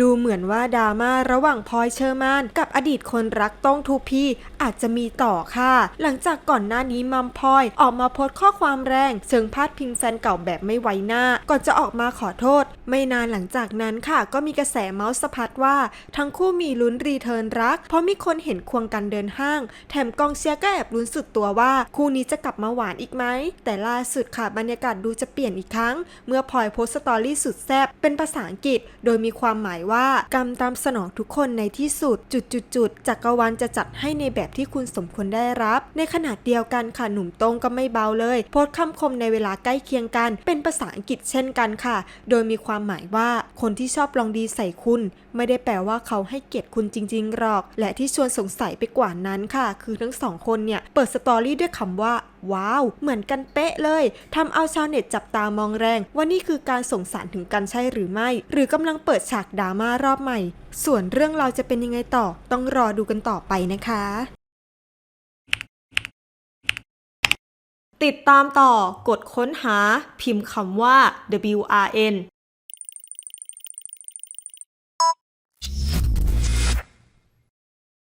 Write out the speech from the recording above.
ดูเหมือนว่าดราม่าระหว่างพลอยเชอร์มานกับอดีตคนรักต้องทูพีอาจจะมีต่อค่ะ หลังจากก่อนหน้านี้มัมพลอยออกมาโพสต์ข้อความแรงเชิงพาดพิงแฟนเก่าแบบไม่ไว้หน้า ก่อนจะออกมาขอโทษ ไม่นานหลังจากนั้นค่ะ ก็มีกระแสเมาส์สะพัดว่า ทั้งคู่มีลุ้นรีเทิร์นรัก เพราะมีคนเห็นควงกันเดินห้าง แถมกองเชียร์ก็แอบลุ้นสุดตัวว่า คู่นี้จะกลับมาหวานอีกไหมแต่ล่าสุดค่ะบรรยากาศดูจะเปลี่ยนอีกครั้ง เมื่อพลอยโพสต์สตอรี่สุดแซ่บเป็นภาษาอังกฤษ โดยมีความหมายว่า กรรมตามสนองทุกคนในที่สุด จุดจุดจุดๆจักรวาลจะจัดให้ในแบบที่คุณสมควรได้รับ ในขณะเดียวกันค่ะหนุ่มโต้งก็ไม่เบาเลย โพสต์คำคมในเวลาใกล้เคียงกัน เป็นภาษาอังกฤษเช่นกันค่ะ โดยมีความหมายว่าคนที่ชอบลองดีใส่คุณ ไม่ได้แปลว่าเขาให้เกียรติคุณจริงๆหรอก และที่ชวนสงสัยไปกว่านั้นค่ะ คือทั้งสองคนเนี่ยเปิดสตอรี่ด้วยคำว่าว้าว เหมือนกันเป๊ะเลยทำเอาชาวเน็ตจับตามองแรงว่านี่คือการส่งสารถึงกันใช่หรือไม่ หรือกำลังเปิดฉากดราม่ารอบใหม่ ส่วนเรื่องเราจะเป็นยังไงต่อ ต้องรอดูกันต่อไปนะคะติดตามต่อกดค้นหาพิมพ์คำว่า WRN